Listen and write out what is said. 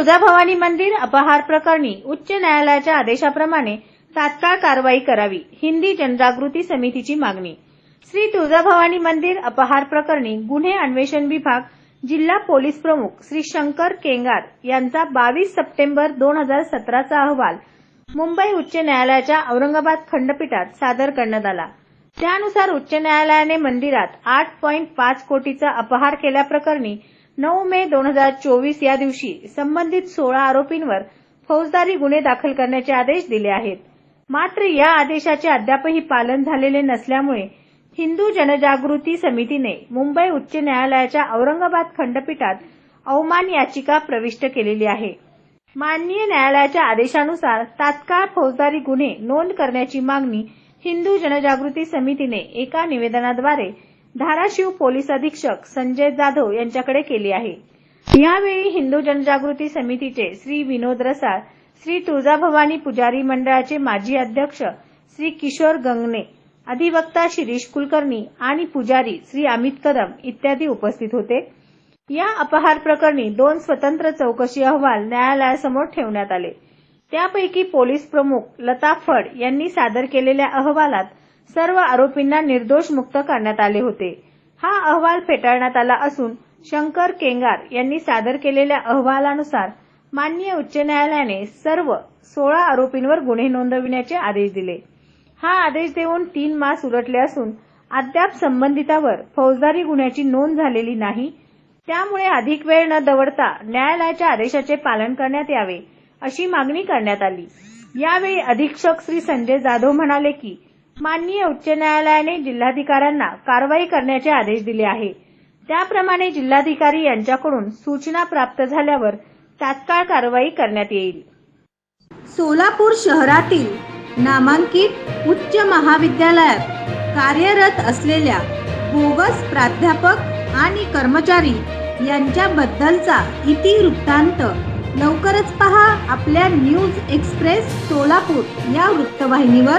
तुळजाभवानी मंदिर अपहार प्रकरणी उच्च न्यायालयाच्या आदेशाप्रमाणे तात्काळ कारवाई करावी हिंदी जनजागृती समितीची मागणी. श्री तुळजाभवानी मंदिर अपहार प्रकरणी गुन्हे अन्वेषण विभाग जिल्हा पोलीस प्रमुख श्री शंकर केंगार यांचा बावीस सप्टेंबर दोन हजार सतराचा अहवाल मुंबई उच्च न्यायालयाच्या औरंगाबाद खंडपीठात सादर करण्यात आला. त्यानुसार उच्च न्यायालयाने मंदिरात आठ पॉईंट पाच कोटीचा अपहार केल्याप्रकरणी नऊ मे दोन हजार चोवीस या दिवशी संबंधित सोळा आरोपींवर फौजदारी गुन्हे दाखल करण्याचे आदेश दिले आहेत. मात्र या आदेशाचे अद्यापही पालन झालेले नसल्यामुळे हिंदू जनजागृती समितीने मुंबई उच्च न्यायालयाच्या औरंगाबाद खंडपीठात अवमान याचिका प्रविष्ट केलेली आहे. माननीय न्यायालयाच्या आदेशानुसार तात्काळ फौजदारी गुन्हे नोंद करण्याची मागणी हिंदू जनजागृती समितीने एका निवेदनाद्वारे धाराशिव पोलीस अधीक्षक संजय जाधव यांच्याकडे केली आहे. यावेळी हिंदू जनजागृती समितीचे श्री विनोद रसाळ श्री तुळजाभवानी पुजारी मंडळाचे माजी अध्यक्ष श्री किशोर गंगणे अधिवक्ता शिरीष कुलकर्णी आणि पुजारी श्री अमित कदम इत्यादी उपस्थित होते. या अपहार प्रकरणी दोन स्वतंत्र चौकशी अहवाल न्यायालयासमोर ठेवण्यात आले. त्यापैकी पोलीस प्रमुख लता फड यांनी सादर केलेल्या अहवालात सर्व आरोपींना निर्दोष मुक्त करण्यात आले होते. हा अहवाल फेटाळण्यात आला असून शंकर केंगार यांनी सादर केलेल्या अहवालानुसार माननीय उच्च न्यायालयाने सर्व सोळा आरोपींवर गुन्हे नोंदविण्याचे आदेश दिले. हा आदेश देऊन तीन मास उलटले असून अद्याप संबंधितावर फौजदारी गुन्ह्याची नोंद झालेली नाही. त्यामुळे अधिक वेळ न दवडता न्यायालयाच्या आदेशाचे पालन करण्यात यावे अशी मागणी करण्यात आली. यावेळी अधीक्षक श्री संजय जाधव म्हणाले की माननीय उच्च न्यायालयाने जिल्हाधिकाऱ्यांना कारवाई करण्याचे आदेश दिले आहे. त्याप्रमाणे जिल्हाधिकारी यांच्याकडून सूचना प्राप्त झाल्यावर तात्काळ कारवाई करण्यात येईल. सोलापूर शहरातील नामांकित उच्च महाविद्यालयात कार्यरत असलेल्या बोगस प्राध्यापक आणि कर्मचारी यांच्याबद्दलचा इतिवृत्तांत लवकरच पहा आपल्या न्यूज एक्सप्रेस सोलापूर या वृत्तवाहिनीवर.